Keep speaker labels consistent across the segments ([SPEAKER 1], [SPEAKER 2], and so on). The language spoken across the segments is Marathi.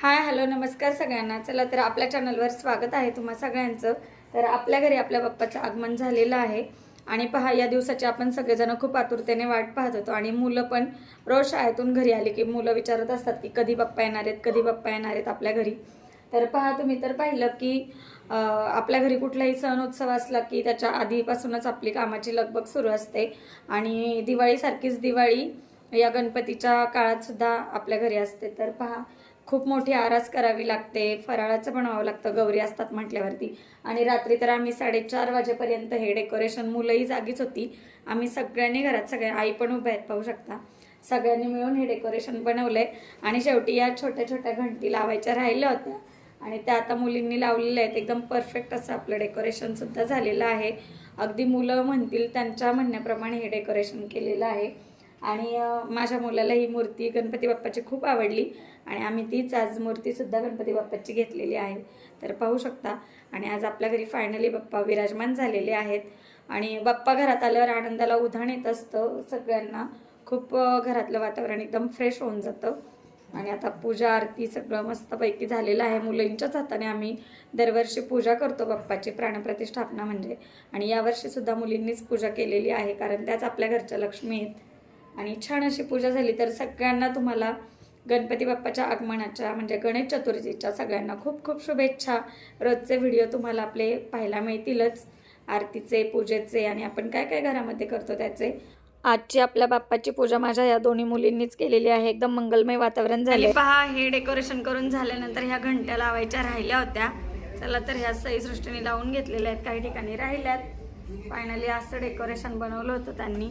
[SPEAKER 1] हाय हॅलो नमस्कार सगळ्यांना. चला तर आपल्या चॅनलवर स्वागत आहे तुम्हा सगळ्यांचं. तर आपल्या घरी आपल्या बाप्पाचं आगमन झालेलं आहे. आणि पहा या दिवसाची आपण सगळेजण खूप आतुरतेने वाट पाहत होतो. आणि मुलं पण रोज शाळेतून घरी आली की मुलं विचारत असतात की कधी बाप्पा येणार आहेत कधी बाप्पा येणार आहेत आपल्या घरी. तर पहा तुम्ही तर पाहिलं की आपल्या घरी कुठलाही सण उत्सव असला की त्याच्या आधीपासूनच आपली कामाची लगबग सुरू असते. आणि दिवाळीसारखीच दिवाळी या गणपतीच्या काळात सुद्धा आपल्या घरी असते. तर पहा खूप मोठी आरास करावी लागते फराळाचं बनवावं लागतं गौरी असतात म्हटल्यावरती. आणि रात्री तर आम्ही साडेचार वाजेपर्यंत हे डेकोरेशन मुलंही जागीच होती. आम्ही सगळ्यांनी घरात सगळ्या आई पण उभ्या आहेत पाहू शकता. सगळ्यांनी मिळून हे डेकोरेशन बनवलंय. आणि शेवटी या छोट्या छोट्या घंटी लावायच्या राहिल्या होत्या. आणि त्या आता मुलींनी लावलेल्या आहेत. एकदम परफेक्ट असं आपलं डेकोरेशन सुद्धा झालेलं आहे. अगदी मुलं म्हणतील त्यांच्या म्हणण्याप्रमाणे हे डेकोरेशन केलेलं आहे. आणि माझ्या मुलाला ही मूर्ती गणपती बाप्पाची खूप आवडली. आणि आम्ही तीच आज मूर्तीसुद्धा गणपती बाप्पाची घेतलेली आहे. तर पाहू शकता. आणि आज आपल्या घरी फायनली बाप्पा विराजमान झालेले आहेत. आणि बाप्पा घरात आल्यावर आनंदाला उधाण येत असतं. सगळ्यांना खूप घरातलं वातावरण एकदम फ्रेश होऊन जातं. आणि आता पूजा आरती सगळं मस्तपैकी झालेलं आहे. मुलींच्याच हाताने आम्ही दरवर्षी पूजा करतो बाप्पाची प्राणप्रतिष्ठापना म्हणजे. आणि यावर्षीसुद्धा मुलींनीच पूजा केलेली आहे. कारण त्याच आपल्या घरच्या लक्ष्मी आहेत. आणि छान अशी पूजा झाली. तर सगळ्यांना तुम्हाला गणपती बाप्पाच्या आगमनाच्या म्हणजे गणेश चतुर्थीच्या सगळ्यांना खूप खूप शुभेच्छा. रोजचे व्हिडिओ तुम्हाला आपले पाहायला मिळतीलच. आरतीचे पूजेचे आणि आपण काय काय घरामध्ये करतो त्याचे. आजची आपल्या बाप्पाची पूजा माझ्या या दोन्ही मुलींनीच केलेली आहे. एकदम मंगलमय वातावरण झाले पहा हे डेकोरेशन करून झाल्यानंतर ह्या घंट्या लावायच्या राहिल्या होत्या. चला तर ह्या सई सृष्टीने लावून घेतलेल्या आहेत. काही ठिकाणी राहिल्यात. फायनली असं डेकोरेशन बनवलं होतं त्यांनी.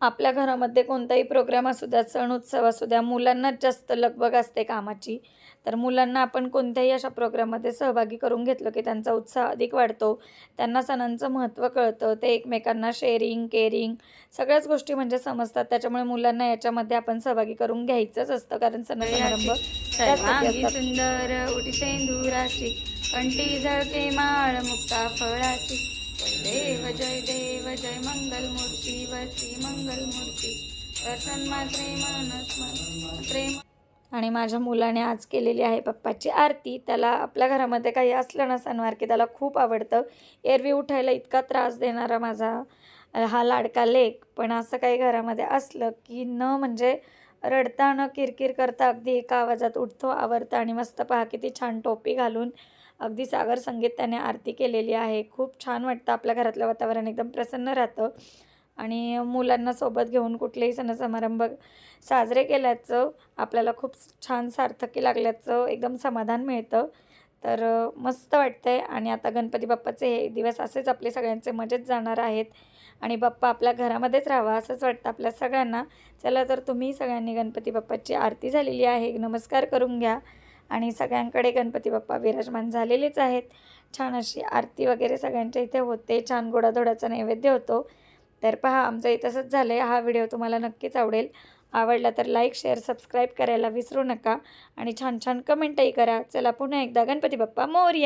[SPEAKER 1] आपल्या घरामध्ये कोणताही प्रोग्राम असू द्या सण उत्सव असू द्या मुलांनाच जास्त लगबग असते कामाची. तर मुलांना आपण कोणत्याही अशा प्रोग्राममध्ये सहभागी करून घेतलं की त्यांचा उत्साह अधिक वाढतो त्यांना सणांचं महत्त्व कळतं ते एकमेकांना शेअरिंग केअरिंग सगळ्याच गोष्टी म्हणजे समजतात. त्याच्यामुळे मुलांना याच्यामध्ये आपण सहभागी करून घ्यायचंच असतं कारण सण समारंभ असतात.
[SPEAKER 2] सुंदर सेंदुराची कंठी झळके माळ मुक्ता फळाची. देव जय देव जय मंगल मूर्ती वरती मंगल मूर्ती दर्शन प्रेम
[SPEAKER 1] आणि माझ्या मुलाने आज केलेली आहे पप्पाची आरती. त्याला आपल्या घरामध्ये काही असलं ना सणवार की त्याला खूप आवडतं. एरवी उठायला इतका त्रास देणारा माझा हा लाडका लेक. पण असं काही घरामध्ये असलं की न म्हणजे रडता न किरकिर करता अगदी एका आवाजात उठतो आवरतं आणि मस्त पहा किती छान टोपी घालून अगदी सागर संगीत त्याने आरती केलेली आहे. खूप छान वाटतं आपल्या घरातलं वातावरण एकदम प्रसन्न राहतं. आणि मुलांना सोबत घेऊन कुठलेही सण समारंभ साजरे केल्याचं आपल्याला खूप छान सार्थकी लागल्याचं एकदम समाधान मिळतं. तर मस्त मस्त वाटतंय. आणि आता गणपती बाप्पाचे हे दिवस असेच आपले सगळ्यांचे मजेत जाणार आहेत. आणि बाप्पा आपल्या घरामध्येच राहावा असंच वाटतं आपल्या सगळ्यांना. चला तर तुम्ही सगळ्यांनी गणपती बाप्पाची आरती झालेली आहे. नमस्कार करून घ्या. आणि सगळ्यांकडे गणपती बाप्पा विराजमान झालेलेच आहेत. छान अशी आरती वगैरे सगळ्यांच्या इथे होते. छान गोडाधोडाचा नैवेद्य होतो. तर पहा आमचं इथं तसंच झालं आहे हा व्हिडिओ तुम्हाला नक्कीच आवडेल. आवडला तर लाईक शेअर सबस्क्राईब करायला विसरू नका. आणि छान छान कमेंटही करा. चला पुन्हा एकदा गणपती बाप्पा मोर्या!